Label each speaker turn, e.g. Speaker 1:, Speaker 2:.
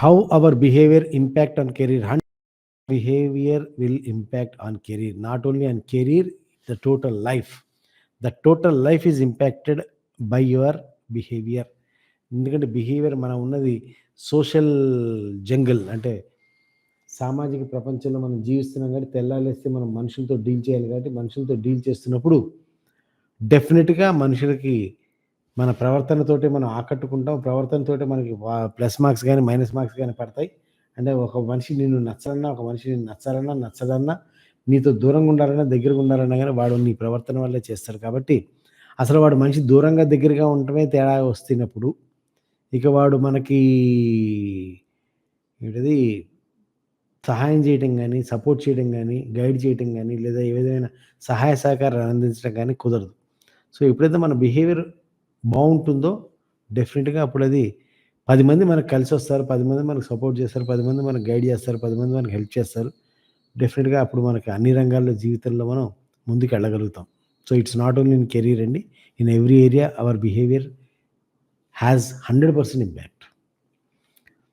Speaker 1: How our behaviour impact on career behaviour will impact on career not only on career the total life the total life is impacted by your behaviour ఎందుకంటే behaviour మనం ఉన్నది social జంగల్ అంటే సామాజిక ప్రపంచంలో మనం జీవిస్తున్నాం కాబట్టి తెల్లాలేస్తే మనం మనుషులతో డీల్ చేయాలి కాబట్టి మనుషులతో డీల్ చేస్తున్నప్పుడు డెఫినెట్గా మనుషులకి మన ప్రవర్తనతోటి మనం ఆకట్టుకుంటాం. ప్రవర్తనతోటి మనకి ప్లస్ మార్క్స్ కానీ మైనస్ మార్క్స్ కానీ పడతాయి. అంటే ఒక మనిషి నిన్ను నచ్చాలన్నా ఒక మనిషి నిన్ను నచ్చాలన్నా నచ్చదన్నా నీతో దూరంగా ఉండాలన్నా దగ్గరగా ఉండాలన్నా కానీ వాడు నీ ప్రవర్తన వల్లే చేస్తాడు. కాబట్టి అసలు వాడు మనిషి దూరంగా దగ్గరగా ఉండటమే తేడా వస్తున్నప్పుడు ఇక వాడు మనకి ఏంటిది? సహాయం చేయడం కానీ సపోర్ట్ చేయడం కానీ గైడ్ చేయడం కానీ లేదా ఏ విధమైన సహాయ సహకారాలు అందించడం కానీ కుదరదు. సో ఎప్పుడైతే మన బిహేవియర్ బాగుంటుందో డెఫినెట్గా అప్పుడు అది పది మంది మనకు కలిసి వస్తారు పది మంది మనకు సపోర్ట్ చేస్తారు పది మంది మనకు గైడ్ చేస్తారు పది మంది మనకు హెల్ప్ చేస్తారు. డెఫినెట్గా అప్పుడు మనకి అన్ని రంగాల్లో జీవితంలో మనం ముందుకు వెళ్ళగలుగుతాం. So it's not only in career అండి in every area our behaviour has hundred percent impact.